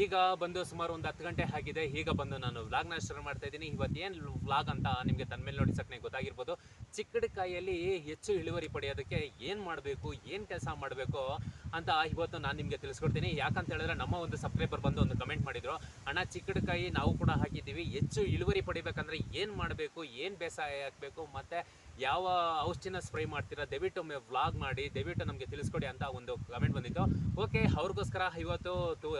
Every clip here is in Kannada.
ಈಗ ಬಂದು ಸುಮಾರು ಒಂದು ಹತ್ತು ಗಂಟೆ ಆಗಿದೆ. ಈಗ ಬಂದು ನಾನು ವ್ಲಾಗ್ನ ಶುರು ಮಾಡ್ತಾ ಇದ್ದೀನಿ. ಇವತ್ತು ಏನು ವ್ಲಾಗ್ ಅಂತ ನಿಮಗೆ ತನ್ನ ಮೇಲೆ ನೋಡಿ ಸಕ್ನೆ ಗೊತ್ತಾಗಿರ್ಬೋದು. ಚಿಕ್ಕಡಕಾಯಿಯಲ್ಲಿ ಹೆಚ್ಚು ಇಳುವರಿ ಪಡೆಯೋದಕ್ಕೆ ಏನು ಮಾಡಬೇಕು, ಏನು ಕೆಲಸ ಮಾಡಬೇಕು ಅಂತ ಇವತ್ತು ನಾನು ನಿಮಗೆ ತಿಳಿಸ್ಕೊಡ್ತೀನಿ. ಯಾಕಂತ ಹೇಳಿದ್ರೆ ನಮ್ಮ ಒಂದು ಸಬ್ಸ್ಕ್ರೈಬರ್ ಬಂದು ಒಂದು ಕಮೆಂಟ್ ಮಾಡಿದರು, ಅಣ್ಣ, ಚಿಕ್ಕಡಕಾಯಿ ನಾವು ಕೂಡ ಹಾಕಿದ್ದೀವಿ. ಹೆಚ್ಚು ಇಳುವರಿ ಪಡಿಬೇಕಂದ್ರೆ ಏನು ಮಾಡಬೇಕು, ಏನು ಬೇಸಾಯ ಹಾಕಬೇಕು, ಮತ್ತು ಯಾವ ಔಷಧಿನ ಸ್ಪ್ರೇ ಮಾಡ್ತೀರಾ? ದಯವಿಟ್ಟು ಒಮ್ಮೆ ವ್ಲಾಗ್ ಮಾಡಿ, ದಯವಿಟ್ಟು ನಮಗೆ ತಿಳಿಸ್ಕೊಡಿ ಅಂತ ಒಂದು ಕಮೆಂಟ್ ಬಂದಿತ್ತು. ಓಕೆ, ಅವ್ರಿಗೋಸ್ಕರ ಇವತ್ತು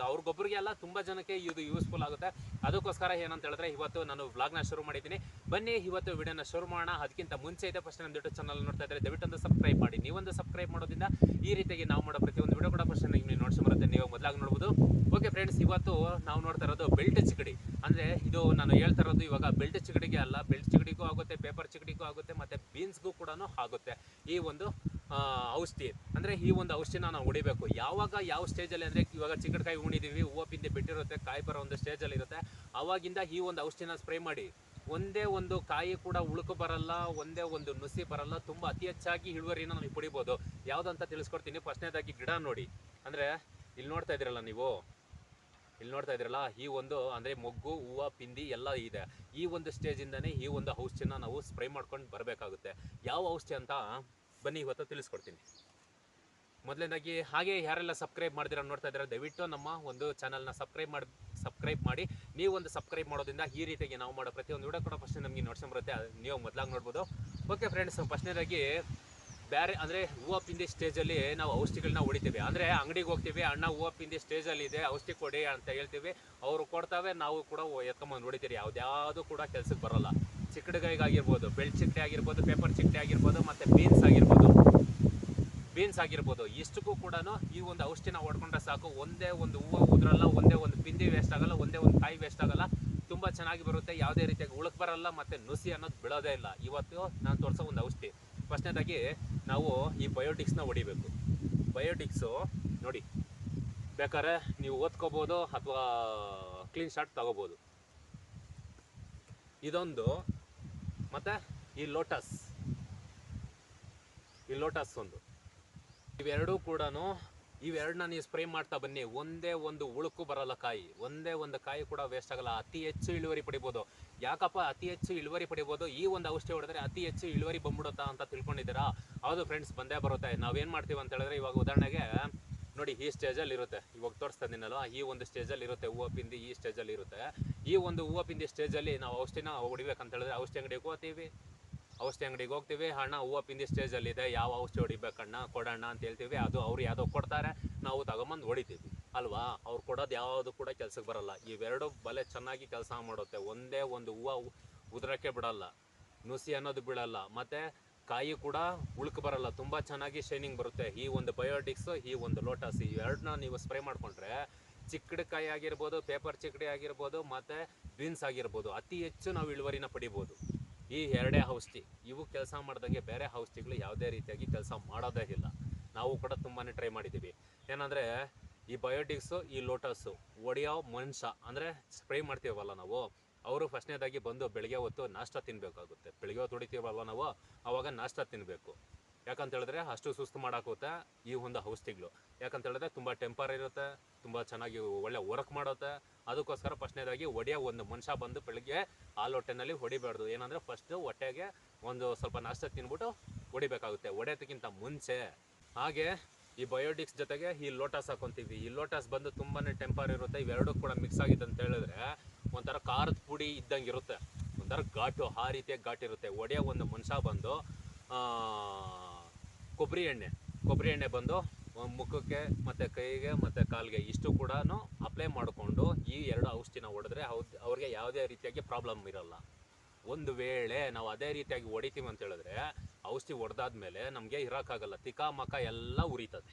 ಅವ್ರಿಗೊಬ್ಬರಿಗೆ ಅಲ್ಲ ತುಂಬ ಜನಕ್ಕೆ ಇದು ಯೂಸ್ಫುಲ್ ಆಗುತ್ತೆ. ಅದಕ್ಕೋಸ್ಕರ ಏನಂತ ಹೇಳಿದ್ರೆ ಇವತ್ತು ನಾನು ವ್ಲಾಗ್ನ ಶುರು ಮಾಡಿದ್ದೀನಿ. ಬನ್ನಿ, ಇವತ್ತು ವಿಡಿಯೋನ ಶುರು ಮಾಡೋಣ. ಅದಕ್ಕಿಂತ ಮುಂಚೆ ಇದೆ ಫಸ್ಟ್ ನಮ್ಮ ಯೂಟ್ಯೂಬ್ ಚಾನಲ್ ನೋಡ್ತಾ ಇದ್ದರೆ ದಯವಿಟ್ಟು ಸಬ್ಸ್ಕ್ರೈಬ್ ಮಾಡಿ. ನೀವೊಂದು ಸಬ್ಸ್ಕ್ರೈಬ್ ಮಾಡೋದ್ರಿಂದ ಈ ರೀತಿಯಾಗಿ ನಾವು ಮಾಡೋ ಪ್ರತಿಯೊಂದು ವಿಡಿಯೋ ಕೂಡ ಫಸ್ಟ್ ನಿಮಗೆ ನೋಡ್ಸಿ ನೀವು ಮೊದಲಾಗಿ ನೋಡ್ಬೋದು. ಓಕೆ ಫ್ರೆಂಡ್ಸ್ ಇವತ್ತು ನಾವು ನೋಡ್ತಾ ಇರೋದು ಬೆಲ್ಟ್ ಚಿಕಡಿ ಅಂದರೆ ಇದು ನಾನು ಹೇಳ್ತಾ ಇರೋದು ಇವಾಗ ಬೆಲ್ಟ್ ಚಿಕಡಿಗೆ ಅಲ್ಲ. ಬೆಲ್ಟ್ ಚಿಕಡಿಗೂ ಆಗುತ್ತೆ ಪೇಪರ್ ಚಿಕಡಿಗೂ ಆಗುತ್ತೆ, ಮತ್ತು ಬೀನ್ಸ್ಗೂ ಕೂಡ ಆಗುತ್ತೆ. ಈ ಒಂದು ಔಷಧಿ. ಅಂದರೆ ಈ ಒಂದು ಔಷಧಿನ ನಾವು ಹೊಡಿಬೇಕು. ಯಾವಾಗ ಯಾವ ಸ್ಟೇಜಲ್ಲಿ ಅಂದರೆ ಇವಾಗ ಚಿಕ್ಕಡಕಾಯಿ ಉಣಿದೀವಿ ಹೂವು ಪಿಂದೆ ಬಿಟ್ಟಿರುತ್ತೆ, ಕಾಯಿ ಬರೋ ಒಂದು ಸ್ಟೇಜಲ್ಲಿ ಇರುತ್ತೆ. ಆವಾಗಿಂದ ಈ ಒಂದು ಔಷಧಿನ ಸ್ಪ್ರೇ ಮಾಡಿ. ಒಂದೇ ಒಂದು ಕಾಯಿ ಕೂಡ ಉಳುಕು ಬರಲ್ಲ, ಒಂದೇ ಒಂದು ನುಸಿ ಬರಲ್ಲ, ತುಂಬ ಅತಿ ಹೆಚ್ಚಾಗಿ ಇಳುವರಿನ ನಮಗೆ ಪಡಿಬೋದು. ಯಾವುದಂತ ತಿಳಿಸ್ಕೊಡ್ತೀನಿ. ಫಸ್ಟ್ನೇದಾಗಿ ಗಿಡ ನೋಡಿ. ಅಂದರೆ ಇಲ್ಲಿ ನೋಡ್ತಾ ಇದ್ದೀರಲ್ಲ ನೀವು? ಇಲ್ಲಿ ನೋಡ್ತಾ ಇದ್ದೀರಲ್ಲ, ಈ ಒಂದು ಅಂದರೆ ಮೊಗ್ಗು, ಹೂವು ಪಿಂದಿ ಎಲ್ಲ ಇದೆ. ಈ ಒಂದು ಸ್ಟೇಜಿಂದನೇ ಈ ಒಂದು ಔಷಧಿನ ನಾವು ಸ್ಪ್ರೇ ಮಾಡ್ಕೊಂಡು ಬರಬೇಕಾಗುತ್ತೆ. ಯಾವ ಔಷಧಿ ಅಂತ? ಬನ್ನಿ, ಇವತ್ತು ತಿಳಿಸ್ಕೊಡ್ತೀನಿ. ಮೊದಲನೇದಾಗಿ, ಹಾಗೆ ಯಾರೆಲ್ಲ ಸಬ್ಸ್ಕ್ರೈಬ್ ಮಾಡಿದಿರೋ ನೋಡ್ತಾ ಇದ್ದಾರೆ, ದಯವಿಟ್ಟು ನಮ್ಮ ಒಂದು ಚಾನಲ್ನ ಸಬ್ಸ್ಕ್ರೈಬ್ ಮಾಡಿ ಸಬ್ಸ್ಕ್ರೈಬ್ ಮಾಡಿ. ನೀವು ಒಂದು ಸಬ್ಸ್ಕ್ರೈಬ್ ಮಾಡೋದ್ರಿಂದ ಈ ರೀತಿಯಾಗಿ ನಾವು ಮಾಡೋ ಪ್ರತಿಯೊಂದು ವಿಡಿಯೋ ಕೂಡ ಫಸ್ಟ್ ನಮಗೆ ಅದು ನೀವು ಮೊದಲಾಗಿ ನೋಡ್ಬೋದು. ಓಕೆ ಫ್ರೆಂಡ್ಸ್ ಫಸ್ಟ್ನೇದಾಗಿ ಬೇರೆ ಅಂದರೆ ಹೂವು ಪಿಂದಿ ಸ್ಟೇಜಲ್ಲಿ ನಾವು ಔಷಧಿಗಳನ್ನ ಹೊಡಿತೀವಿ. ಅಂದರೆ ಅಂಗಡಿಗೆ ಹೋಗ್ತೀವಿ, ಅಣ್ಣ ಹೂವು ಪಿಂದಿ ಸ್ಟೇಜಲ್ಲಿ ಇದೆ, ಔಷಧಿ ಕೊಡಿ ಅಂತ ಹೇಳ್ತೀವಿ. ಅವರು ಕೊಡ್ತಾವೆ, ನಾವು ಕೂಡ ಎತ್ಕೊಂಬಂದು ಹೊಡಿತೀರಿ. ಯಾವುದ್ಯಾವುದು ಕೂಡ ಕೆಲ್ಸಕ್ಕೆ ಬರೋಲ್ಲ. ಚಿಕ್ಕಡಿಗಾಗಿರ್ಬೋದು, ಬೆಳ್ಳಿ ಚಿಕ್ಕಡಿ ಆಗಿರ್ಬೋದು ಪೇಪರ್ ಚಿಕ್ಕಡಿ ಆಗಿರ್ಬೋದು, ಮತ್ತು ಬೀನ್ಸ್ ಆಗಿರ್ಬೋದು. ಬೀನ್ಸ್ ಆಗಿರ್ಬೋದು, ಇಷ್ಟಕ್ಕೂ ಕೂಡ ಈ ಒಂದು ಔಷಧಿನ ಹೊಡ್ಕೊಂಡ್ರೆ ಸಾಕು. ಒಂದೇ ಒಂದು ಹೂವು ಉದ್ರಲ್ಲ, ಒಂದೇ ಒಂದು ಪಿಂದಿ ವೇಸ್ಟ್ ಆಗಲ್ಲ, ಒಂದೇ ಒಂದು ಕಾಯಿ ವೇಸ್ಟ್ ಆಗಲ್ಲ. ತುಂಬ ಚೆನ್ನಾಗಿ ಬರುತ್ತೆ, ಯಾವುದೇ ರೀತಿಯಾಗಿ ಉಳಕ್ ಬರಲ್ಲ, ಮತ್ತು ನುಸಿ ಅನ್ನೋದು ಬಿಳೋದೇ ಇಲ್ಲ. ಇವತ್ತು ನಾನು ತೋರಿಸೋ ಒಂದು ಔಷಧಿ. ಫಸ್ಟ್ನೇದಾಗಿ ನಾವು ಈ ಬಯೋಟಿಕ್ಸ್ನ ಹೊಡಿಬೇಕು. ಬಯೋಟಿಕ್ಸು ನೋಡಿ, ಬೇಕಾದ್ರೆ ನೀವು ಓದ್ಕೋಬೋದು ಅಥವಾ ಕ್ಲೀನ್ ಶಾಟ್ ತಗೋಬೋದು. ಇದೊಂದು ಮತ್ತು ಈ ಲೋಟಸ್. ಈ ಲೋಟಸ್ ಒಂದು. ಇವೆರಡೂ ಕೂಡ ಇವೆರಡನ್ನ ನೀವು ಸ್ಪ್ರೇ ಮಾಡ್ತಾ ಬನ್ನಿ. ಒಂದೇ ಒಂದು ಉಳುಕು ಬರಲ್ಲ ಕಾಯಿ. ಒಂದೇ ಒಂದು ಕಾಯಿ ಕೂಡ ವೇಸ್ಟ್ ಆಗಲ್ಲ. ಅತಿ ಹೆಚ್ಚು ಇಳುವರಿ ಪಡಿಬೋದು. ಯಾಕಪ್ಪ ಅತಿ ಹೆಚ್ಚು ಇಳುವರಿ ಪಡಿಬೋದು? ಈ ಒಂದು ಔಷಧಿ ಹೊಡೆದ್ರೆ ಅತಿ ಹೆಚ್ಚು ಇಳುವರಿ ಬಂದ್ಬಿಡುತ್ತಾ ಅಂತ ತಿಳ್ಕೊಂಡಿದ್ದೀರಾ? ಹೌದು ಫ್ರೆಂಡ್ಸ್ ಬಂದೇ ಬರುತ್ತೆ. ನಾವೇನು ಮಾಡ್ತೀವಿ ಅಂತ ಹೇಳಿದ್ರೆ ಇವಾಗ ಉದಾಹರಣೆಗೆ ನೋಡಿ, ಈ ಸ್ಟೇಜಲ್ಲಿ ಇರುತ್ತೆ. ಇವಾಗ ತೋರಿಸ್ತಾ ಈ ಒಂದು ಸ್ಟೇಜಲ್ಲಿ ಇರುತ್ತೆ ಹೂವು ಪಿಂದಿ ಈ ಸ್ಟೇಜಲ್ಲಿ ಇರುತ್ತೆ. ಈ ಒಂದು ಹೂವು ಪಿಂದಿ ಸ್ಟೇಜಲ್ಲಿ ನಾವು ಔಷಧಿನ ಹೊಡಿಬೇಕಂತ ಹೇಳಿದ್ರೆ ಔಷಧಿ ಅಂಗಡಿಗೆ ಹೋಗ್ತೀವಿ. ಔಷಧಿ ಅಂಗಡಿಗೆ ಹೋಗ್ತೀವಿ. ಹಣ ಹೂವು ಪಿಂದಿ ಸ್ಟೇಜಲ್ಲಿದೆ ಯಾವ ಔಷಧಿ ಹೊಡಿಬೇಕಣ್ಣ ಕೊಡೋಣ ಅಂತ ಹೇಳ್ತೀವಿ. ಅದು ಅವ್ರು ಯಾವುದೋ ಕೊಡ್ತಾರೆ. ನಾವು ತಗೊಂಬಂದು ಹೊಡಿತೀವಿ. ಅಲ್ವಾ? ಅವ್ರು ಕೊಡೋದು ಯಾವುದು ಕೂಡ ಕೆಲ್ಸಕ್ಕೆ ಬರಲ್ಲ. ಇವೆರಡು ಬಲೆ ಚೆನ್ನಾಗಿ ಕೆಲಸ ಮಾಡುತ್ತೆ. ಒಂದೇ ಒಂದು ಹೂವು ಉದುರಕ್ಕೆ ಬಿಡಲ್ಲ. ನುಸಿ ಅನ್ನೋದು ಬಿಡಲ್ಲ ಮತ್ತು ಕಾಯಿ ಕೂಡ ಉಳ್ಕ ಬರಲ್ಲ, ತುಂಬ ಚೆನ್ನಾಗಿ ಶೈನಿಂಗ್ ಬರುತ್ತೆ. ಈ ಒಂದು ಬಯೋಟಿಕ್ಸ್ ಈ ಒಂದು ಲೋಟಸ್ ಇವೆರಡನ್ನ ನೀವು ಸ್ಪ್ರೇ ಮಾಡಿಕೊಂಡ್ರೆ ಚಿಕ್ಕಡಿಕಾಯಿ ಆಗಿರ್ಬೋದು ಪೇಪರ್ ಚಿಕ್ಕಡಿ ಆಗಿರ್ಬೋದು, ಮತ್ತು ಬೀನ್ಸ್ ಆಗಿರ್ಬೋದು, ಅತಿ ಹೆಚ್ಚು ನಾವು ಇಳುವರಿನ ಪಡಿಬೋದು. ಈ ಎರಡೇ ಔಷಧಿ, ಇವು ಕೆಲಸ ಮಾಡ್ದಂಗೆ ಬೇರೆ ಔಷಧಿಗಳು ಯಾವುದೇ ರೀತಿಯಾಗಿ ಕೆಲಸ ಮಾಡೋದೇ ಇಲ್ಲ. ನಾವು ಕೂಡ ತುಂಬಾ ಟ್ರೈ ಮಾಡಿದ್ದೀವಿ. ಏನಂದರೆ ಈ ಬಯೋಟಿಕ್ಸು ಈ ಲೋಟಸ್ಸು ಒಡೆಯೋ ಮನುಷ್ಯ, ಅಂದರೆ ಸ್ಪ್ರೇ ಮಾಡ್ತೀವಲ್ಲ ನಾವು ಅವರು ಫಸ್ಟ್ನೇದಾಗಿ ಬಂದು ಬೆಳಗ್ಗೆ ಹೊತ್ತು ನಾಷ್ಟ ತಿನ್ನಬೇಕಾಗುತ್ತೆ ಬೆಳಗ್ಗೆ ಹೊತ್ತು ಹೊಡಿತೀವಲ್ವ ನಾವು? ಆವಾಗ ನಾಷ್ಟ ತಿನ್ನಬೇಕು ಯಾಕಂತ ಹೇಳಿದ್ರೆ ಅಷ್ಟು ಸುಸ್ತು ಮಾಡಾಕೋತ್ತೆ ಈ ಒಂದು ಔಷಧಿಗಳು. ಯಾಕಂತ ಹೇಳಿದ್ರೆ ತುಂಬ ಟೆಂಪರ್ ಇರುತ್ತೆ, ತುಂಬ ಚೆನ್ನಾಗಿ ಒಳ್ಳೆ ವರ್ಕ್ ಮಾಡುತ್ತೆ. ಅದಕ್ಕೋಸ್ಕರ ಫಸ್ಟ್ನೇದಾಗಿ ಒಡೆಯೋ ಒಂದು ಮನುಷ್ಯ ಬಂದು ಬೆಳಗ್ಗೆ ಹಾಲು ಹೊಟ್ಟೆನಲ್ಲಿ ಹೊಡಿಬಾರ್ದು. ಏನಂದರೆ ಫಸ್ಟು ಹೊಟ್ಟೆಗೆ ಒಂದು ಸ್ವಲ್ಪ ನಾಷ್ಟ ತಿನ್ಬಿಟ್ಟು ಹೊಡಿಬೇಕಾಗುತ್ತೆ. ಹೊಡೆಯೋದಕ್ಕಿಂತ ಮುಂಚೆ. ಹಾಗೆ ಈ ಬಯೋಟಿಕ್ಸ್ ಜೊತೆಗೆ ಈ ಲೋಟಸ್ ಹಾಕೊಂತೀವಿ. ಈ ಲೋಟಸ್ ಬಂದು ತುಂಬಾ ಟೆಂಪರ್ ಇರುತ್ತೆ. ಇವೆರಡೂ ಕೂಡ ಮಿಕ್ಸ್ ಆಗಿದೆ ಅಂತ ಹೇಳಿದ್ರೆ ಒಂಥರ ಖಾರದ ಪುಡಿ ಇದ್ದಂಗೆ ಇರುತ್ತೆ. ಒಂಥರ ಘಾಟು, ಆ ರೀತಿಯ ಘಾಟ್ ಇರುತ್ತೆ. ಒಡೆಯೋ ಒಂದು ಮನುಷ್ಯ ಬಂದು ಕೊಬ್ಬರಿ ಎಣ್ಣೆ. ಕೊಬ್ಬರಿ ಎಣ್ಣೆ ಬಂದು ಮುಖಕ್ಕೆ ಮತ್ತು ಕೈಗೆ ಮತ್ತು ಕಾಲಿಗೆ ಇಷ್ಟು ಕೂಡ ಅಪ್ಲೈ ಮಾಡಿಕೊಂಡು ಈ ಎರಡು ಔಷಧಿನ ಹೊಡೆದ್ರೆ ಅವ್ರಿಗೆ ಯಾವುದೇ ರೀತಿಯಾಗಿ ಪ್ರಾಬ್ಲಮ್ ಇರೋಲ್ಲ. ಒಂದು ವೇಳೆ ನಾವು ಅದೇ ರೀತಿಯಾಗಿ ಹೊಡಿತೀವಿ ಅಂತ ಹೇಳಿದ್ರೆ, ಔಷಧಿ ಹೊಡೆದಾದ್ಮೇಲೆ ನಮಗೆ ಇರೋಕ್ಕಾಗಲ್ಲ ತಿಕ್ಕ ಮಕ ಎಲ್ಲ ಉರಿತದೆ.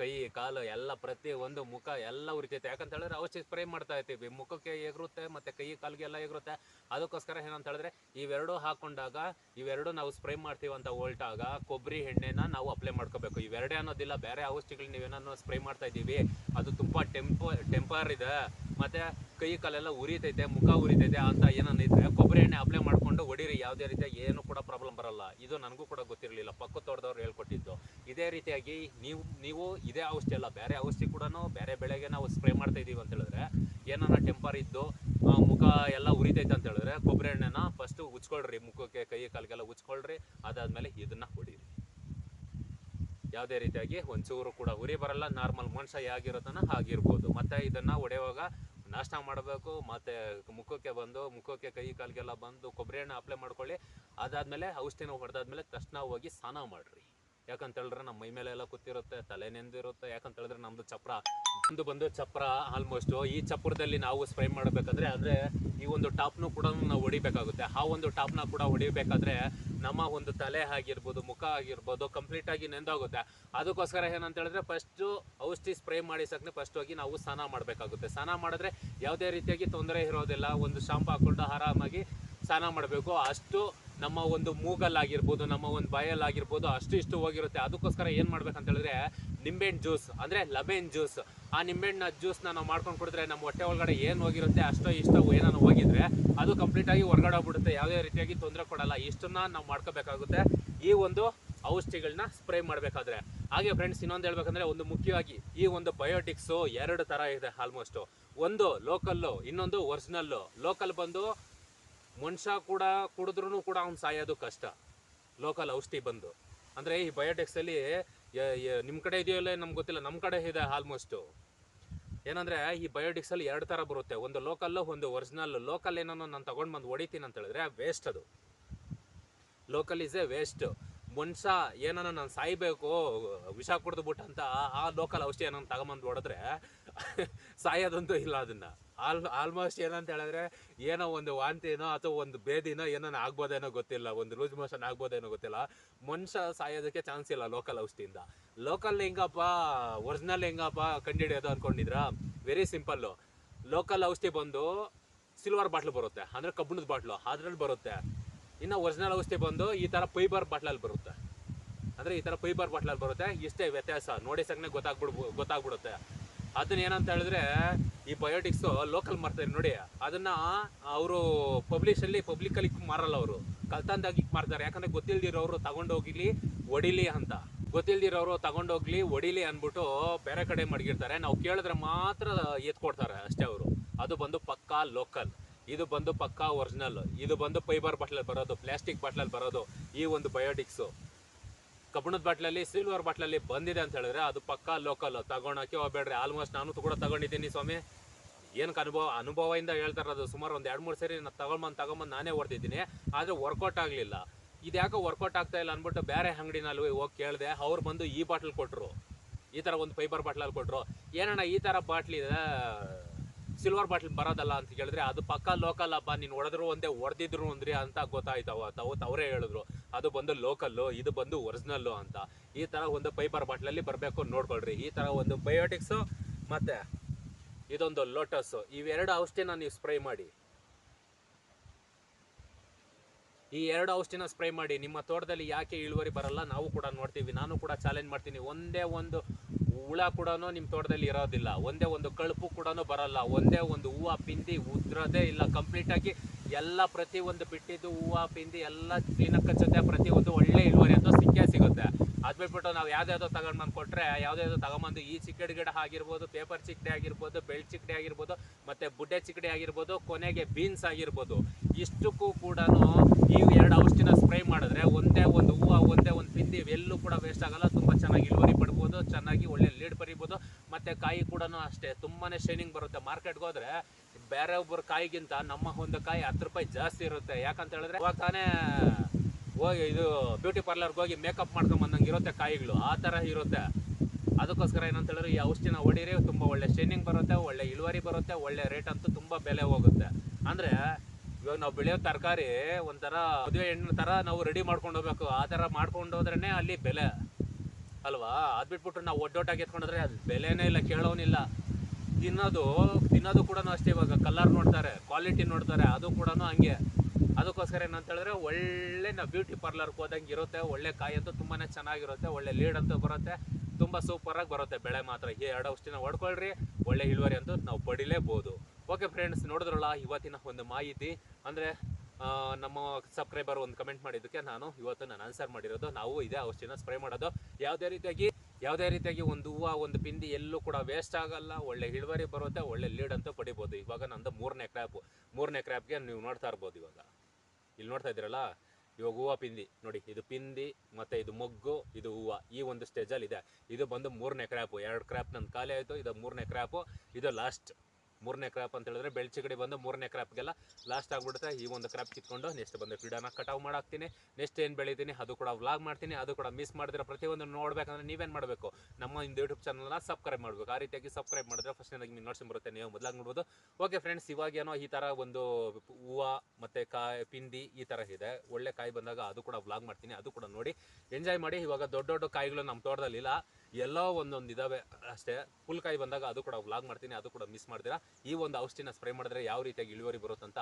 ಕೈ, ಕಾಲು ಎಲ್ಲ ಪ್ರತಿ ಒಂದು ಮುಖ ಎಲ್ಲ ಉರಿತೈತೆ. ಯಾಕಂತ ಹೇಳಿದ್ರೆ ಔಷಧಿ ಸ್ಪ್ರೇ ಮಾಡ್ತಾ ಇರ್ತೀವಿ. ಮುಖಕ್ಕೆ ಎಗರುತ್ತೆ ಮತ್ತು ಕೈ, ಕಾಲಿಗೆ ಎಲ್ಲ ಎಗರುತ್ತೆ ಅದಕ್ಕೋಸ್ಕರ ಏನಂತ ಹೇಳಿದ್ರೆ ಇವೆರಡು ಹಾಕೊಂಡಾಗ, ಇವೆರಡು ನಾವು ಸ್ಪ್ರೇ ಮಾಡ್ತೀವಿ ಅಂತ ಹೊಲ್ಟಾಗ ಕೊಬ್ಬರಿ ಎಣ್ಣೆನ ನಾವು ಅಪ್ಲೈ ಮಾಡ್ಕೋಬೇಕು. ಇವೆರಡೇ ಅನ್ನೋದಿಲ್ಲ. ಬೇರೆ ಔಷಧಿಗಳು ನೀವೇನೋ ಸ್ಪ್ರೇ ಮಾಡ್ತಾ ಇದ್ದೀವಿ. ಅದು ತುಂಬ ಟೆಂಪ ಟೆಂಪರ್ ಇದೆ. ಮತ್ತೆ ಕೈ ಕಾಲೆಲ್ಲ ಉರಿತೈತೆ, ಮುಖ ಉರಿತೈತೆ ಅಂತ ಏನನ್ನ ಇದ್ರೆ ಕೊಬ್ಬರಿ ಎಣ್ಣೆ ಅಪ್ಲೈ ಮಾಡಿಕೊಂಡು ಹೊಡೀರಿ, ಯಾವುದೇ ರೀತಿಯಾಗಿ ಏನು ಕೂಡ ಪ್ರಾಬ್ಲಮ್ ಬರಲ್ಲ. ಇದು ನನಗೂ ಕೂಡ ಗೊತ್ತಿರಲಿಲ್ಲ. ಪಕ್ಕ ತೋಟದವ್ರು ಹೇಳ್ಕೊಟ್ಟಿದ್ದು. ಇದೇ ರೀತಿಯಾಗಿ ನೀವು ನೀವು ಇದೇ ಔಷಧಿ ಅಲ್ಲ, ಬೇರೆ ಔಷಧಿ ಕೂಡ ಬೇರೆ ಬೆಳೆಗೆ ನಾವು ಸ್ಪ್ರೇ ಮಾಡ್ತಾ ಇದ್ದೀವಿ ಅಂತ ಹೇಳಿದ್ರೆ, ಏನಾನ ಟೆಂಪರ್ ಇದ್ದು ಮುಖ ಎಲ್ಲ ಉರಿತೈತೆ ಅಂತ ಹೇಳಿದ್ರೆ, ಕೊಬ್ಬರಿ ಎಣ್ಣೆನ ಫಸ್ಟ್ ಉಚ್ಕೊಳ್ರಿ ಮುಖಕ್ಕೆ, ಕೈ ಕಾಲಿಗೆಲ್ಲ ಉಚ್ಕೊಳ್ರಿ ಅದಾದಮೇಲೆ ಇದನ್ನ ಹೊಡೀರಿ. ಯಾವುದೇ ರೀತಿಯಾಗಿ ಒಂಚೂರು ಕೂಡ ಉರಿ ಬರಲ್ಲ, ನಾರ್ಮಲ್ ಮನುಷ್ಯ ಹೇಗಿರುತ್ತಾನ ಹಾಗಿರ್ಬೋದು ಮತ್ತು ಇದನ್ನು ಹೊಡೆಯುವಾಗ ನಾಷ್ಟ ಮಾಡಬೇಕು, ಮತ್ತು ಮುಖಕ್ಕೆ ಬಂದು, ಮುಖಕ್ಕೆ ಕೈ ಕಾಲಿಗೆಲ್ಲ ಬಂದು ಕೊಬ್ಬರಿ ಎಣ್ಣೆ ಅಪ್ಲೈ ಮಾಡ್ಕೊಳ್ಳಿ. ಅದಾದಮೇಲೆ ಔಷಧಿನ ಹೊಡೆದಾದ್ಮೇಲೆ ತಕ್ಷಣ ಹೋಗಿ ಸ್ನಾನ ಮಾಡಿರಿ. ಯಾಕಂತ ಹೇಳಿದ್ರೆ ನಮ್ಮ ಮೈ ಮೇಲೆ ಎಲ್ಲ ಕೂತಿರುತ್ತೆ, ತಲೆ ನೆಂದಿರುತ್ತೆ. ಯಾಕಂತ ನಮ್ಮದು ಚಪ್ರ ಒಂದು ಬಂದು ಚಪ್ರ ಆಲ್ಮೋಸ್ಟು ಈ ಚಪ್ರದಲ್ಲಿ ನಾವು ಸ್ಪ್ರೈ ಮಾಡಬೇಕಾದ್ರೆ ಅಂದರೆ ಈ ಒಂದು ಟಾಪ್ನು ಕೂಡ ನಾವು ಹೊಡಿಬೇಕಾಗುತ್ತೆ. ಆ ಒಂದು ಟಾಪ್ನ ಕೂಡ ಹೊಡಿಬೇಕಾದ್ರೆ ನಮ್ಮ ಒಂದು ತಲೆ ಆಗಿರ್ಬೋದು, ಮುಖ ಆಗಿರ್ಬೋದು ಕಂಪ್ಲೀಟ್ ಆಗಿ ನೆಂದೋಗುತ್ತೆ. ಅದಕ್ಕೋಸ್ಕರ ಏನಂತ ಹೇಳಿದ್ರೆ ಫಸ್ಟು ಔಷಧಿ ಸ್ಪ್ರೇ ಮಾಡಿ ಸಕ್ನೆ ಫಸ್ಟ್ ಹೋಗಿ ನಾವು ಸ್ನಾನ ಮಾಡಬೇಕಾಗುತ್ತೆ. ಸ್ನಾನ ಮಾಡಿದ್ರೆ ಯಾವುದೇ ರೀತಿಯಾಗಿ ತೊಂದರೆ ಇರೋದಿಲ್ಲ. ಒಂದು ಶಾಂಪು ಹಾಕ್ಕೊಂಡು ಆರಾಮಾಗಿ ಸ್ನಾನ ಮಾಡಬೇಕು. ಅಷ್ಟು ನಮ್ಮ ಒಂದು ಮೂಗಲ್ಲಾಗಿರ್ಬೋದು, ನಮ್ಮ ಒಂದು ಬಾಯಲ್ಲಾಗಿರ್ಬೋದು, ಅಷ್ಟು ಇಷ್ಟು ಹೋಗಿರುತ್ತೆ. ಅದಕ್ಕೋಸ್ಕರ ಏನು ಮಾಡ್ಬೇಕಂತ ಹೇಳಿದ್ರೆ ನಿಂಬೆಹಣ್ಣು ಜ್ಯೂಸ್ ಅಂದರೆ ಲೆಮನ್ ಜ್ಯೂಸ್ ಆ ನಿಂಬೆಹಣ್ಣ ಜ್ಯೂಸ್ನ ನಾವು ಮಾಡ್ಕೊಂಡು ಕುಡಿದ್ರೆ ನಮ್ಮ ಹೊಟ್ಟೆ ಒಳಗಡೆ ಏನು ಹೋಗಿರುತ್ತೆ, ಅಷ್ಟೋ ಇಷ್ಟೋ ಏನಾನ ಹೋಗಿದ್ರೆ ಅದು ಕಂಪ್ಲೀಟಾಗಿ ಹೊರಗಡೆ ಹೋಗ್ಬಿಡುತ್ತೆ. ಯಾವುದೇ ರೀತಿಯಾಗಿ ತೊಂದರೆ ಕೊಡಲ್ಲ. ಇಷ್ಟನ್ನ ನಾವು ಮಾಡ್ಕೋಬೇಕಾಗುತ್ತೆ. ಈ ಒಂದು ಔಷಧಿಗಳನ್ನ ಸ್ಪ್ರೇ ಮಾಡಬೇಕಾದ್ರೆ. ಹಾಗೆ ಫ್ರೆಂಡ್ಸ್ ಇನ್ನೊಂದು ಹೇಳ್ಬೇಕಂದ್ರೆ ಒಂದು ಮುಖ್ಯವಾಗಿ ಈ ಒಂದು ಬಯೋಟಿಕ್ಸು ಎರಡು ಥರ ಇದೆ ಆಲ್ಮೋಸ್ಟು ಒಂದು ಲೋಕಲ್ಲು ಇನ್ನೊಂದು ಒರಿಜಿನಲ್ಲು ಲೋಕಲ್ ಬಂದು ಮನುಷ್ಯ ಕೂಡ ಕುಡಿದ್ರೂ ಕೂಡ ಅವ್ನು ಸಾಯೋದು ಕಷ್ಟ. ಲೋಕಲ್ ಔಷಧಿ ಬಂದು. ಅಂದರೆ ಈ ಬಯೋಟೆಕ್ಸಲ್ಲಿ ನಿಮ್ಮ ಕಡೆ ಇದೆಯೋ ಇಲ್ಲ ನಮ್ಗೆ ಗೊತ್ತಿಲ್ಲ. ನಮ್ಮ ಕಡೆ ಇದೆ ಆಲ್ಮೋಸ್ಟು ಏನಂದರೆ ಈ ಬಯೋಟಿಕ್ಸಲ್ಲಿ ಎರಡು ಥರ ಬರುತ್ತೆ. ಒಂದು ಲೋಕಲ್ಲು ಒಂದು ಒರಿಜಿನಲ್ ಲೋಕಲ್ ಏನೋ ನಾನು ತಗೊಂಡು ಬಂದು ಹೊಡಿತೀನಿ ಅಂತ ಹೇಳಿದ್ರೆ ವೇಸ್ಟ್ ಅದು. ಲೋಕಲ್ ಈಸ್ ಎ ವೇಸ್ಟ್ ಮನುಷ್ಯ ಏನನ್ನ ನಾನು ಸಾಯ್ಬೇಕು, ವಿಷ ಕುಡ್ದು ಬಿಟ್ಟು ಅಂತ ಆ ಲೋಕಲ್ ಔಷಧಿ ಏನೋ ತಗೊಂಬಂದು ಹೊಡೆದ್ರೆ ಸಾಯೋದಂತೂ ಇಲ್ಲ ಅದನ್ನ. ಆಲ್ ಆಲ್ಮೋಸ್ಟ್ ಏನಂತ ಹೇಳಿದ್ರೆ, ಏನೋ ಒಂದು ವಾಂತಿನೋ ಅಥವಾ ಒಂದು ಭೇದಿನೋ ಏನೋ ಆಗ್ಬೋದೇನೋ ಗೊತ್ತಿಲ್ಲ, ಒಂದು ಲೂಸ್ ಮೋಷನ್ ಆಗ್ಬೋದೇನೋ ಗೊತ್ತಿಲ್ಲ. ಮನುಷ್ಯ ಸಾಯೋದಕ್ಕೆ ಚಾನ್ಸ್ ಇಲ್ಲ ಲೋಕಲ್ ಔಷಧಿಯಿಂದ ಲೋಕಲ್ ಹೆಂಗಪ್ಪ ಒರಿಜಿನಲ್ ಹೆಂಗಪ್ಪ ಕಂಡಿಡಿಯೋದು ಅನ್ಕೊಂಡಿದ್ರಾ? ವೆರಿ ಸಿಂಪಲ್ಲು ಲೋಕಲ್ ಔಷಧಿ ಬಂದು ಸಿಲ್ವರ್ ಬಾಟ್ಲು ಬರುತ್ತೆ. ಅಂದರೆ ಕಬ್ಬಿಣದ ಬಾಟ್ಲು ಅದ್ರಲ್ಲಿ ಬರುತ್ತೆ. ಇನ್ನು ಒರಿಜಿನಲ್ ಔಷಧಿ ಬಂದು ಈ ಥರ ಫೈಬರ್ ಬಾಟ್ಲಲ್ಲಿ ಬರುತ್ತೆ. ಅಂದರೆ ಈ ಥರ ಫೈಬರ್ ಬಾಟ್ಲಲ್ಲಿ ಬರುತ್ತೆ. ಇಷ್ಟೇ ವ್ಯತ್ಯಾಸ. ನೋಡಿ ಸಗ್ನೆ ಗೊತ್ತಾಗ್ಬಿಡ್ಬೋ, ಗೊತ್ತಾಗ್ಬಿಡುತ್ತೆ. ಅದನ್ನ ಏನಂತ ಹೇಳಿದ್ರೆ ಈ ಬಯೋಟಿಕ್ಸು ಲೋಕಲ್ ಮಾರ್ತಾರೆ ನೋಡಿ. ಅದನ್ನ ಅವರು ಪಬ್ಲಿಷಲ್ಲಿ ಪಬ್ಲಿಕಲ್ಲಿ ಮಾರಲ್ಲ ಅವರು. ಕಲ್ತಂದಾಗಿ ಮಾರ್ತಾರೆ. ಯಾಕಂದ್ರೆ ಗೊತ್ತಿಲ್ದಿರೋರು ತಗೊಂಡೋಗಿಲಿ ಹೊಡಿಲಿ ಅಂತ. ಗೊತ್ತಿಲ್ದಿರೋರು ತಗೊಂಡೋಗ್ಲಿ ಹೊಡಿಲಿ ಅಂದ್ಬಿಟ್ಟು ಬೇರೆ ಕಡೆ ಮಡಗಿರ್ತಾರೆ. ನಾವು ಕೇಳಿದ್ರೆ ಮಾತ್ರ ಎತ್ಕೊಡ್ತಾರೆ ಅಷ್ಟೇ ಅವರು. ಅದು ಬಂದು ಪಕ್ಕಾ ಲೋಕಲ್ ಇದು ಬಂದು ಪಕ್ಕಾ ಒರಿಜಿನಲ್ ಇದು ಬಂದು ಫೈಬರ್ ಬಾಟ್ಲಲ್ಲಿ ಬರೋದು ಪ್ಲಾಸ್ಟಿಕ್ ಬಾಟ್ಲಲ್ಲಿ ಬರೋದು ಈ ಒಂದು ಬಯೋಟಿಕ್ಸು ಕಬ್ಬಿಣದ ಬಾಟ್ಲಲ್ಲಿ ಸಿಲ್ವರ್ ಬಾಟ್ಲಲ್ಲಿ ಬಂದಿದೆ ಅಂತ ಹೇಳಿದ್ರೆ ಅದು ಪಕ್ಕಾ ಲೋಕಲ್ ತಗೊಳಕ್ಕೆ ಹೋಗ್ಬೇಡ್ರಿ. ಆಲ್ಮೋಸ್ಟ್ ನಾನು ಕೂಡ ತಗೊಂಡಿದ್ದೀನಿ ಸ್ವಾಮಿ. ಏನಕ್ಕೆ ಅನುಭವ, ಅನುಭವದಿಂದ ಹೇಳ್ತಾರೆ ಅದು ಸುಮಾರು ಒಂದು ಎರಡು, ಮೂರು ಸರಿ ನಾನು ತಗೊಂಬಂದು ತಗೊಂಬಂದು ನಾನೇ ಹೊಡೆದಿದ್ದೀನಿ ಆದರೆ ವರ್ಕೌಟ್ ಆಗಲಿಲ್ಲ. ಇದ್ಯಾಕೋ ವರ್ಕೌಟ್ ಆಗ್ತಾ ಇಲ್ಲ ಅಂದ್ಬಿಟ್ಟು ಬೇರೆ ಅಂಗಡಿನಲ್ಲಿ ಹೋಗಿ ಕೇಳಿದೆ, ಅವ್ರು ಬಂದು ಈ ಬಾಟ್ಲ್ ಕೊಟ್ಟರು ಈ ಥರ ಒಂದು ಫೈಬರ್ ಬಾಟ್ಲಲ್ಲಿ ಕೊಟ್ಟರು ಏನಣ್ಣ ಈ ಥರ ಬಾಟ್ಲಿ ಇದೆ? ಸಿಲ್ವರ್ ಬಾಟ್ಲ್ ಬರೋದಲ್ಲ ಅಂತ ಕೇಳಿದ್ರೆ ಅದು ಪಕ್ಕ ಲೋಕಲ್ ಅಪ್ಪ ನೀನು ಹೊಡೆದ್ರು ಒಂದೇ, ಹೊಡೆದಿದ್ರು ಅಂದ್ರಿ ಅಂತ ಗೊತ್ತಾಯ್ತವ ತಾವು ಅವರೇ ಹೇಳಿದ್ರು. ಅದು ಬಂದು ಲೋಕಲ್ಲು, ಇದು ಬಂದು ಒರಿಜಿನಲ್ಲು ಅಂತ. ಈ ಥರ ಒಂದು ಪೈಪರ್ ಬಾಟ್ಲಲ್ಲಿ ಬರಬೇಕು ನೋಡ್ಕೊಳ್ರಿ. ಈ ಥರ ಒಂದು ಬಯೋಟಿಕ್ಸು ಮತ್ತು ಇದೊಂದು ಲೋಟಸ್ಸು ಇವೆರಡು ಔಷಧಿನ ನೀವು ಸ್ಪ್ರೇ ಮಾಡಿ. ಈ ಎರಡು ಔಷಧಿನ ಸ್ಪ್ರೇ ಮಾಡಿ. ನಿಮ್ಮ ತೋಟದಲ್ಲಿ ಯಾಕೆ ಇಳುವರಿ ಬರಲ್ಲ ನಾವು ಕೂಡ ನೋಡ್ತೀವಿ. ನಾನು ಕೂಡ ಚಾಲೆಂಜ್ ಮಾಡ್ತೀನಿ. ಒಂದೇ ಒಂದು ಹುಳ ಕೂಡ ನಿಮ್ಮ ತೋಟದಲ್ಲಿ ಇರೋದಿಲ್ಲ. ಒಂದೇ ಒಂದು ಕಳುಪು ಕೂಡ ಬರಲ್ಲ. ಒಂದೇ ಒಂದು ಹೂವು ಪಿಂದಿ ಉದ್ರದೇ ಇಲ್ಲ. ಕಂಪ್ಲೀಟಾಗಿ ಎಲ್ಲ ಪ್ರತಿ ಒಂದು ಬಿಟ್ಟಿದ್ದು ಹೂವು ಪಿಂದಿ ಎಲ್ಲ ಕ್ಲೀನಾಗಿ ಜೊತೆ ಪ್ರತಿ ಒಂದು ಒಳ್ಳೆ ಇಳುವರಿ ಅಂತ ಸಿಕ್ಕೇ ಸಿಗುತ್ತೆ. ಅದು ಬಿಟ್ಬಿಟ್ಟು ನಾವು ಯಾವ್ದಾವುದೋ ತಗೊಂಡು ಬಂದು ಕೊಟ್ಟರೆ ಯಾವುದ್ಯಾವುದೋ ತಗೊಂಬಂದು ಈ ಚಿಕ್ಕಡಿ ಗಿಡ ಆಗಿರ್ಬೋದು, ಪೇಪರ್ ಚಿಕ್ಕಡಿ ಆಗಿರ್ಬೋದು, ಬೆಳ್ ಚಿಕ್ಕಡಿ ಆಗಿರ್ಬೋದು, ಮತ್ತು ಬುಡ್ಡೆ ಚಿಕ್ಕಡಿ ಆಗಿರ್ಬೋದು, ಕೊನೆಗೆ ಬೀನ್ಸ್ ಆಗಿರ್ಬೋದು. ಇಷ್ಟಕ್ಕೂ ಕೂಡ ಈ ಎರಡು ಔಷಧಿನ ಸ್ಪ್ರೇ ಮಾಡಿದ್ರೆ ಒಂದೇ ಒಂದು ಹೂವು, ಒಂದೇ ಒಂದು ಪಿಂದಿ ಎಲ್ಲೂ ಕೂಡ ವೇಸ್ಟ್ ಆಗಲ್ಲ. ತುಂಬ ಚೆನ್ನಾಗಿ ಇಳುವರಿ ಪಡ್ಬೋದು, ಚೆನ್ನಾಗಿ ಒಳ್ಳೆ ಲೀಡ್ ಬರಿಬೋದು. ಮತ್ತು ಕಾಯಿ ಕೂಡ ಅಷ್ಟೇ. ತುಂಬಾ ಶೈನಿಂಗ್ ಬರುತ್ತೆ. ಮಾರ್ಕೆಟ್ಗೆ ಹೋದ್ರೆ ಬೇರೆ ಒಬ್ಬರ ಕಾಯಿಗಿಂತ ನಮ್ಮ ಒಂದು ಕಾಯಿ ಹತ್ತು ರೂಪಾಯಿ ಜಾಸ್ತಿ ಇರುತ್ತೆ. ಯಾಕಂತ ಹೇಳಿದ್ರೆ ಇವಾಗ ತಾನೇ ಹೋಗಿ ಇದು ಬ್ಯೂಟಿ ಪಾರ್ಲರ್ಗೆ ಹೋಗಿ ಮೇಕಪ್ ಮಾಡ್ಕೊಂಬಂದಂಗೆ ಇರುತ್ತೆ ಕಾಯಿಗಳು. ಆ ಥರ ಇರುತ್ತೆ. ಅದಕ್ಕೋಸ್ಕರ ಏನಂತ ಹೇಳಿದ್ರೆ ಈ ಔಷಧಿನ ಹೊಡೀರಿ, ತುಂಬ ಒಳ್ಳೆ ಶೈನಿಂಗ್ ಬರುತ್ತೆ, ಒಳ್ಳೆ ಇಳುವರಿ ಬರುತ್ತೆ, ಒಳ್ಳೆ ರೇಟ್ ಅಂತೂ ತುಂಬ ಬೆಲೆ ಹೋಗುತ್ತೆ. ಅಂದರೆ ಇವಾಗ ನಾವು ಬೆಳೆಯೋ ತರಕಾರಿ ಒಂಥರ ಮದುವೆ ಹೆಣ್ಣು ಥರ ನಾವು ರೆಡಿ ಮಾಡ್ಕೊಂಡು ಹೋಗ್ಬೇಕು. ಆ ಥರ ಮಾಡ್ಕೊಂಡು ಹೋದ್ರೇ ಅಲ್ಲಿ ಬೆಲೆ. ಅಲ್ವಾ? ಅದು ಬಿಟ್ಬಿಟ್ಟು ನಾವು ಒಡ್ಡೊಟ್ಟಾಗಿ ಎತ್ಕೊಂಡ್ರೆ ಅದು ಬೆಲೆನೇ ಇಲ್ಲ, ಕೇಳೋನಿಲ್ಲ. ತಿನ್ನೋದು ತಿನ್ನೋದು ಕೂಡ ಅಷ್ಟೇ ಇವಾಗ. ಕಲರ್ ನೋಡ್ತಾರೆ ಕ್ವಾಲಿಟಿ ನೋಡ್ತಾರೆ, ಅದು ಕೂಡ ಹಂಗೆ. ಅದಕ್ಕೋಸ್ಕರ ಏನಂತೇಳಿದ್ರೆ ಒಳ್ಳೆ ನಾವು ಬ್ಯೂಟಿ ಪಾರ್ಲರ್ಗೆ ಹೋದಂಗೆ ಇರುತ್ತೆ. ಒಳ್ಳೆ ಕಾಯಿ ಅಂತೂ ತುಂಬಾ ಚೆನ್ನಾಗಿರುತ್ತೆ. ಒಳ್ಳೆ ಲೀಡ್ ಅಂತೂ ಬರುತ್ತೆ. ತುಂಬ ಸೂಪರಾಗಿ ಬರುತ್ತೆ ಬೆಳೆ ಮಾತ್ರ. ಈ ಎರಡು ಔಷಧಿನ ಹೊಡ್ಕೊಳ್ರಿ, ಒಳ್ಳೆ ಇಳುವರಿ ಅಂತೂ ನಾವು ಪಡಿಲೇಬೋದು. ಓಕೆ ಫ್ರೆಂಡ್ಸ್ ನೋಡಿದ್ರಲ್ಲ ಇವತ್ತಿನ ಒಂದು ಮಾಹಿತಿ. ಅಂದರೆ ನಮ್ಮ ಸಬ್ಸ್ಕ್ರೈಬರ್ ಒಂದು ಕಮೆಂಟ್ ಮಾಡಿದ್ದಕ್ಕೆ ನಾನು ಇವತ್ತು ನಾನು ಆನ್ಸರ್ ಮಾಡಿರೋದು. ನಾವು ಇದೇ ಔಷಧಿನ ಸ್ಪ್ರೇ ಮಾಡೋದು. ಯಾವುದೇ ರೀತಿಯಾಗಿ ಯಾವುದೇ ರೀತಿಯಾಗಿ ಒಂದು ಹೂವು, ಒಂದು ಪಿಂದಿ ಎಲ್ಲೂ ಕೂಡ ವೇಸ್ಟ್ ಆಗಲ್ಲ. ಒಳ್ಳೆ ಇಳುವರಿ ಬರುತ್ತೆ, ಒಳ್ಳೆ ಲೀಡ್ ಅಂತ ಪಡಿಬೋದು. ಇವಾಗ ನಂದು ಮೂರನೇ ಕ್ರ್ಯಾಪು ಮೂರನೇ ಕ್ರ್ಯಾಪ್ಗೆ ನೀವು ನೋಡ್ತಾ ಇರ್ಬೋದು ಇವಾಗ. ಇಲ್ಲಿ ನೋಡ್ತಾ ಇದ್ದೀರಲ್ಲ? ಇವಾಗ ಹೂವು ಪಿಂದಿ ನೋಡಿ, ಇದು ಪಿಂದಿ ಮತ್ತು ಇದು ಮೊಗ್ಗು, ಇದು ಹೂವು. ಈ ಒಂದು ಸ್ಟೇಜಲ್ಲಿ ಇದೆ. ಇದು ಬಂದು ಮೂರನೇ ಕ್ರ್ಯಾಪು ಎರಡು ಕ್ರ್ಯಾಪ್ ನನ್ನ ಖಾಲಿ ಆಯಿತು. ಇದು ಮೂರನೇ ಕ್ರ್ಯಾಪು ಇದು ಲಾಸ್ಟ್ ಮೂರನೇ ಕ್ರಾಪ್ ಅಂತ ಹೇಳಿದ್ರೆ ಬೆಳ್ಚಿಗಡಿ ಬಂದು ಮೂರನೇ ಕ್ರಾಪ್ಗೆಲ್ಲ ಲಾಸ್ಟ್ ಆಗ್ಬಿಡುತ್ತೆ. ಈ ಒಂದು ಕ್ರಾಪ್ ಕಿತ್ಕೊಂಡು ನೆಕ್ಸ್ಟ್ ಬಂದು ಗಿಡನ ಕಟಾವು ಮಾಡಾಕ್ತೀನಿ. ನೆಕ್ಸ್ಟ್ ಏನು ಬೆಳಿತೀನಿ? ಅದು ಕೂಡ ವ್ಲಾಗ್ ಮಾಡ್ತೀನಿ. ಅದು ಕೂಡ ಮಿಸ್ ಮಾಡಿದ್ರೆ ಪ್ರತಿಯೊಂದು ನೋಡ್ಬೇಕಂದ್ರೆ ನೀವೇನು ಮಾಡಬೇಕು? ನಮ್ಮ ಒಂದು ಯೂಟ್ಯೂಬ್ ಚಾನಲ್ನ ಸಬ್ಸ್ಕ್ರೈಬ್ ಮಾಡಬೇಕು. ಆ ರೀತಿಯಾಗಿ ಸಬ್ಸ್ಕ್ರೈಬ್ ಮಾಡಿದ್ರೆ ಫಸ್ಟ್ ನನಗೆ ನಿಮ್ಗೆ ನೋಟ್ಸ್ ಬರುತ್ತೆ. ನೀವು ಮೊದಲಾಗಿ ನೋಡ್ಬೋದು. ಓಕೆ ಫ್ರೆಂಡ್ಸ್ ಇವಾಗೇನೋ ಈ ಥರ ಒಂದು ಹೂವು ಮತ್ತು ಕಾಯಿ, ಪಿಂಡಿ ಈ ಥರ ಇದೆ. ಒಳ್ಳೆ ಕಾಯಿ ಬಂದಾಗ ಅದು ಕೂಡ ವ್ಲಾಗ್ ಮಾಡ್ತೀನಿ. ಅದು ಕೂಡ ನೋಡಿ. ಎಂಜಾಯ್ ಮಾಡಿ. ಇವಾಗ ದೊಡ್ಡ ದೊಡ್ಡ ಕಾಯಿಗಳು ನಮ್ಮ ತೋಟದಲ್ಲಿ ಇಲ್ಲ ಎಲ್ಲೋ ಒಂದೊಂದು ಇದಾವೆ ಅಷ್ಟೇ. ಹುಲ್ಕಾಯಿ ಬಂದಾಗ ಅದು ಕೂಡ ವ್ಲಾಗ್ ಮಾಡ್ತೀನಿ, ಅದು ಕೂಡ ಮಿಸ್ ಮಾಡ್ತೀರಾ. ಈ ಒಂದು ಔಷಧಿನ ಸ್ಪ್ರೇ ಮಾಡಿದ್ರೆ ಯಾವ ರೀತಿಯಾಗಿ ಇಳುವರಿ ಬರುತ್ತಂತ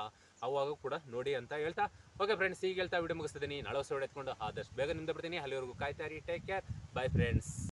ಅವಾಗ ಕೂಡ ನೋಡಿ ಅಂತ ಹೇಳ್ತಾ. ಓಕೆ ಫ್ರೆಂಡ್ಸ್ ಈಗ ಹೇಳ್ತಾ ವಿಡಿಯೋ ಮುಗಿಸ್ತಿದ್ದೀನಿ. ನಾಳೆ ಹೊಸ ಎತ್ಕೊಂಡು ಆದಷ್ಟು ಬೇಗ ನಿಂದ ಬಿಡ್ತೀನಿ. ಅಲ್ಲಿವರೆಗೂ ಕಾಯ್ತಾರಿ ಟೇಕ್ ಕೇರ್ ಬೈ ಫ್ರೆಂಡ್ಸ್